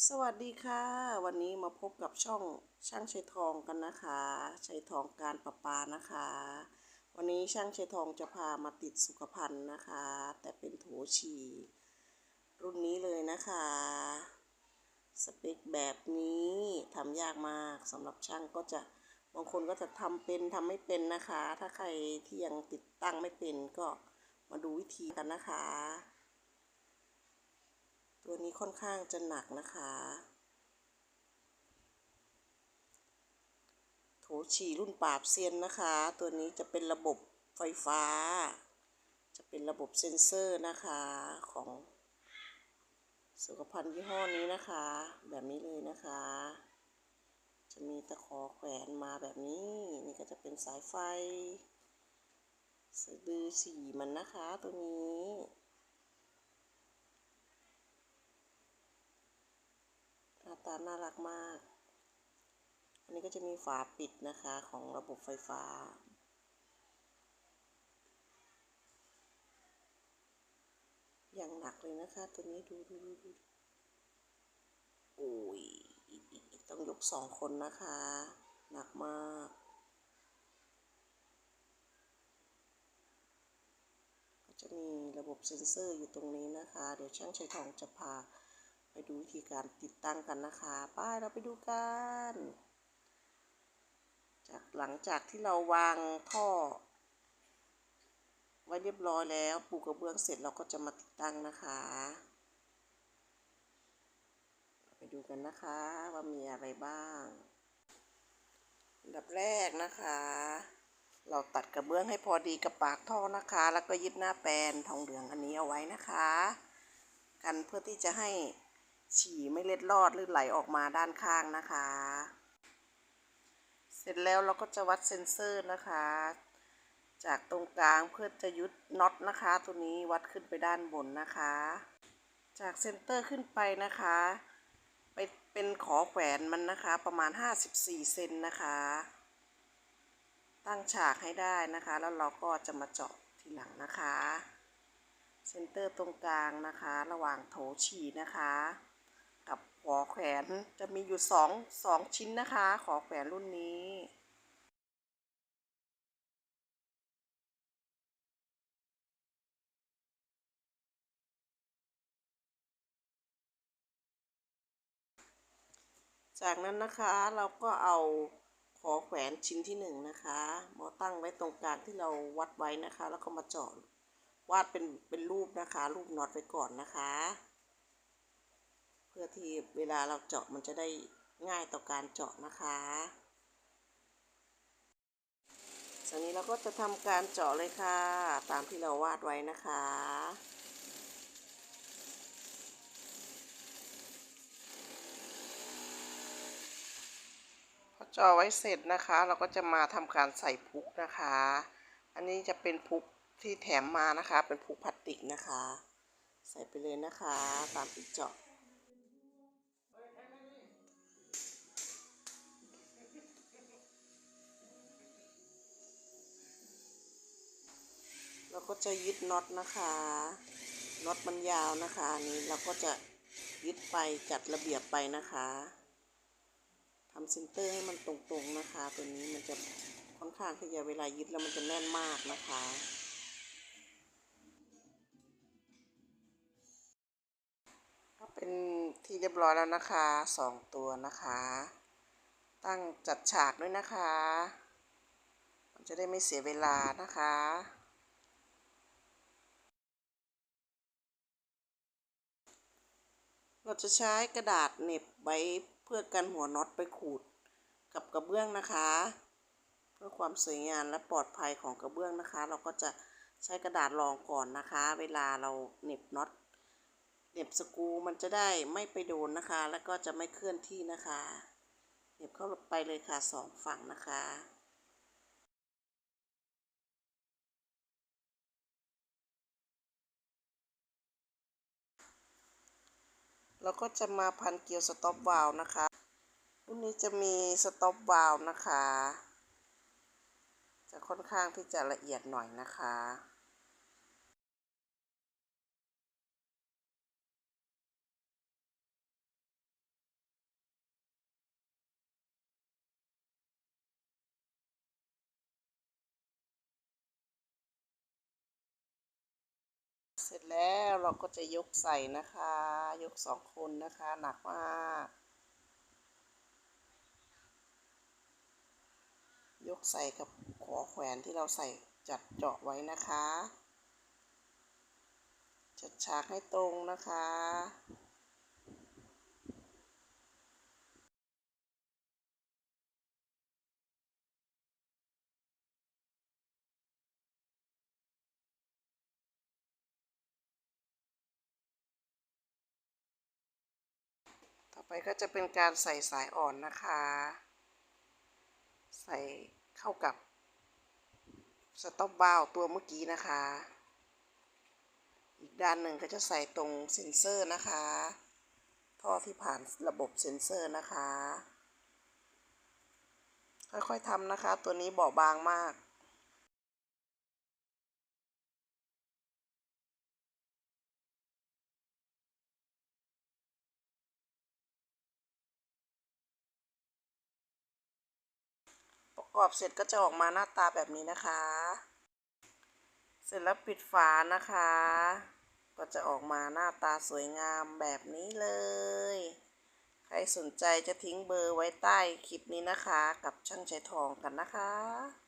สวัสดีค่ะ วันนี้มาพบกับช่องช่างชัยทองกันนะคะชัยทองการประปานะคะ วันนี้ช่างชัยทองจะพามาติดสุขภัณฑ์นะคะ แต่เป็นโถฉี่รุ่นนี้เลยนะคะ สเปคแบบนี้ทำยากมากสำหรับช่างก็จะบางคนก็จะทำเป็นทำไม่เป็นนะคะ ถ้าใครที่ยังติดตั้งไม่เป็นก็มาดูวิธีกันนะคะ ตัวนี้ค่อนข้างจะหนักนะคะ โถฉี่รุ่นปราบเซียนนะคะ ตัวนี้จะเป็นระบบไฟฟ้า จะเป็นระบบเซ็นเซอร์นะคะของสุขภัณฑ์ยี่ห้อนี้นะคะ แบบนี้เลยนะคะ จะมีตะขอแขวนมาแบบนี้ นี่ก็จะเป็นสายไฟสะดือสีมันนะคะตัวนี้ หน้า ตาน่ารักมาก อันนี้ก็จะมีฝาปิดนะคะของระบบไฟฟ้า อย่างหนักเลยนะคะ ตัวนี้ดูดูดูดูโอ้ยต้องยกสองคนนะคะ หนักมากก็จะมีระบบเซ็นเซอร์อยู่ตรงนี้นะคะ เดี๋ยวช่างชัยทองจะพา ไปดูวิธีการติดตั้งกันนะคะไป้ายเราไปดูกัน จากหลังจากที่เราวางท่อ ไว้เรียบร้อยแล้วปูกระเบื้องเสร็จเราก็จะมาติดตั้งนะคะ ไปดูกันนะคะว่ามีอะไรบ้างอันดับแรกนะคะ เราตัดกระเบื้องให้พอดีกับปากท่อนะคะ แล้วก็ยึดหน้าแปลนทองเหลืองอันนี้เอาไว้นะคะ กันเพื่อที่จะให้ ฉี่ไม่เล็ดลอดหรือไหลออกมาด้านข้างนะคะ เสร็จแล้วเราก็จะวัดเซ็นเซอร์นะคะ จากตรงกลางเพื่อจะยึดน็อตนะคะ ตัวนี้วัดขึ้นไปด้านบนนะคะ จากเซนเตอร์ขึ้นไปนะคะ ไปเป็นขอแขวนมันนะคะประมาณ 54 เซนนะคะ ตั้งฉากให้ได้นะคะ แล้วเราก็จะมาเจาะทีหลังนะคะเซนเตอร์ตรงกลางนะคะ ระหว่างโถฉี่นะคะ กับขอแขวนจะมีอยู่สองสองชิ้นนะคะ ขอแขวนรุ่นนี้จากนั้นนะคะเราก็เอาขอแขวนชิ้นที่หนึ่งนะคะมาตั้งไว้ตรงกลางที่เราวัดไว้นะคะ แล้วก็มาเจาะวาดเป็นเป็นรูปนะคะ รูปน็อตไว้ก่อนนะคะ เพื่อที่เวลาเราเจาะมันจะได้ง่ายต่อการเจาะนะคะจากนี้เราก็จะทำการเจาะเลยค่ะ ตามที่เราวาดไว้นะคะพอเจาะไว้เสร็จนะคะ เราก็จะมาทำการใส่พุกนะคะ อันนี้จะเป็นพุกที่แถมมานะคะ เป็นพุกพลาสติกนะคะ ใส่ไปเลยนะคะ ตามที่เจาะ ก็จะยึดน็อตนะคะน็อตมันยาวนะคะอันนี้เราก็จะยึดไปจัดระเบียบไปนะคะทำเซนเตอร์ให้มันตรงๆนะคะ ตัวนี้มันจะค่อนข้างที่จะเวลายึดแล้วมันจะแน่นมากนะคะก็เป็นที่เรียบร้อยแล้วนะคะสองตัวนะคะ ตั้งจัดฉากด้วยนะคะ มันจะได้ไม่เสียเวลานะคะ เราจะใช้กระดาษเหน็บไว้เพื่อกันหัวน็อตไปขูดกับกระเบื้องนะคะ เพื่อความสวยงามและปลอดภัยของกระเบื้องนะคะ เราก็จะใช้กระดาษรองก่อนนะคะ เวลาเราเหน็บน็อตเหน็บสกรูมันจะได้ไม่ไปโดนนะคะ แล้วก็จะไม่เคลื่อนที่นะคะเหน็บเข้าไปเลยค่ะสองฝั่งนะคะ เราก็จะมาพันเกลียวสต็อปวาลวนะคะรุ่นนี้จะมีสต็อปวาลวนะคะ จะค่อนข้างที่จะละเอียดหน่อยนะคะ ร็จแล้วเราก็จะยกใส่นะคะ ยกสองคนนะคะ หนักมากยกใส่กับขอแขวนที่เราใส่จัดเจาะไว้นะคะ จัดฉากให้ตรงนะคะ ไปก็จะเป็นการใส่สายอ่อนนะคะ ใส่เข้ากับสต็อปบาวตัวเมื่อกี้นะคะ อีกด้านหนึ่งก็จะใส่ตรงเซ็นเซอร์นะคะ ท่อที่ผ่านระบบเซ็นเซอร์นะคะ ค่อยๆทำนะคะ ตัวนี้เบาบางมาก กรอบเสร็จก็จะออกมาหน้าตาแบบนี้นะคะ เสร็จแล้วปิดฝานะคะ ก็จะออกมาหน้าตาสวยงามแบบนี้เลย ใครสนใจจะทิ้งเบอร์ไว้ใต้คลิปนี้นะคะ กับช่างใช้ทองกันนะคะ